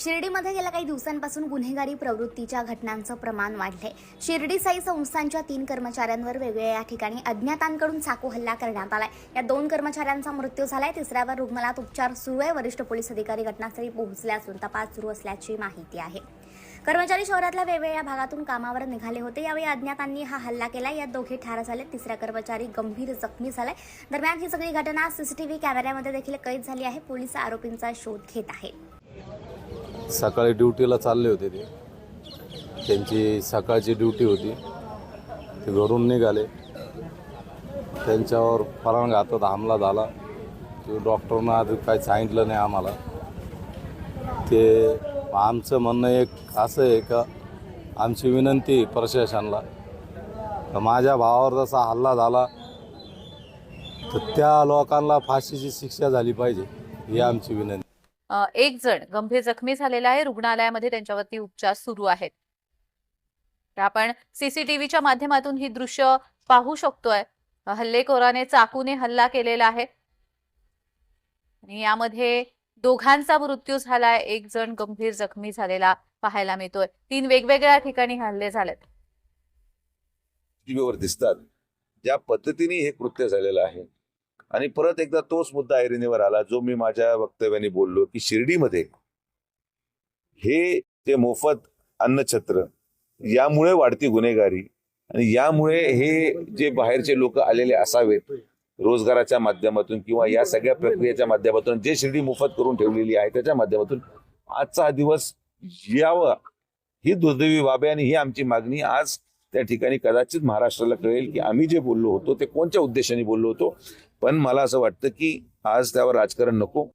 शिर्डीमध्ये गेल्या काही दिवसांपासून गुन्हेगारी प्रवृत्तीच्या घटनांचं प्रमाण वाढले शिर्डी साई संस्थांच्या तीन कर्मचाऱ्यांवर वेगवेगळ्या ठिकाणी अज्ञातांकडून चाकू हल्ला करण्यात आलाय. या दोन कर्मचाऱ्यांचा मृत्यू झालाय. तिसऱ्यावर रुग्णालयात उपचार सुरू आहे. वरिष्ठ पोलीस अधिकारी घटनास्थळी पोहोचले असून तपास सुरू असल्याची माहिती आहे. कर्मचारी शहरातल्या वेगवेगळ्या भागातून कामावर निघाले होते. यावेळी अज्ञातांनी हा हल्ला केला यात दोघे ठार झाले. तिसरा कर्मचारी गंभीर जखमी झालाय. दरम्यान ही सगळी घटना सीसीटीव्ही कॅमेऱ्यामध्ये देखील कैद झाली आहे. पोलीस आरोपींचा शोध घेत आहेत. सकाळी ड्युटीला चालले होते ते. त्यांची सकाळची ड्युटी होती. ते घरून निघाले. त्यांच्यावर फरांघातात हमला झाला. तो डॉक्टरनं आधी काही सांगितलं नाही आम्हाला. ते आमचं म्हणणं एक असं आहे का आमची विनंती प्रशासनाला माझ्या भावावर जसा हल्ला झाला तर त्या लोकांना फाशीची शिक्षा झाली पाहिजे ही आमची विनंती एक जण गंभीर जखमी झालेला आहे. रुग्णालयामध्ये त्यांच्यावरती उपचार सुरू आहेत. तर आपण सीसीटीव्हीच्या माध्यमातून ही दृश्य पाहू शकतोय. हल्लेखोराने चाकूने हल्ला केलेला आहे. आणि यामध्ये दोघांचा मृत्यू झालाय. एक जण गंभीर जखमी झालेला पाहायला मिळतोय. तीन वेगवेगळ्या ठिकाणी हल्ले झालेत. दिसतात. ज्या पद्धतीने हे कृत्य झालेलं आहे आणि परत एकदा तोच मुद्दा ऐरणीवर आला जो मी माझ्या वक्तव्याने बोललो की शिर्डीमध्ये हे ते मोफत अन्नछत्र यामुळे वाढती गुन्हेगारी आणि यामुळे हे जे बाहेरचे लोक आलेले असावेत रोजगाराच्या माध्यमातून किंवा या सगळ्या प्रक्रियेच्या माध्यमातून जे शिर्डी मोफत करून ठेवलेली आहे त्याच्या माध्यमातून आजचा हा दिवस यावा ही दुर्दैवी बाब आहे आणि ही आमची मागणी. आज त्या ठिकाणी कदाचित महाराष्ट्राला कळेल की आम्ही जे बोललो होतो ते कोणत्या उद्देशाने बोललो होतो. पण मला असं वाटतं की आज त्यावर राजकारण नको.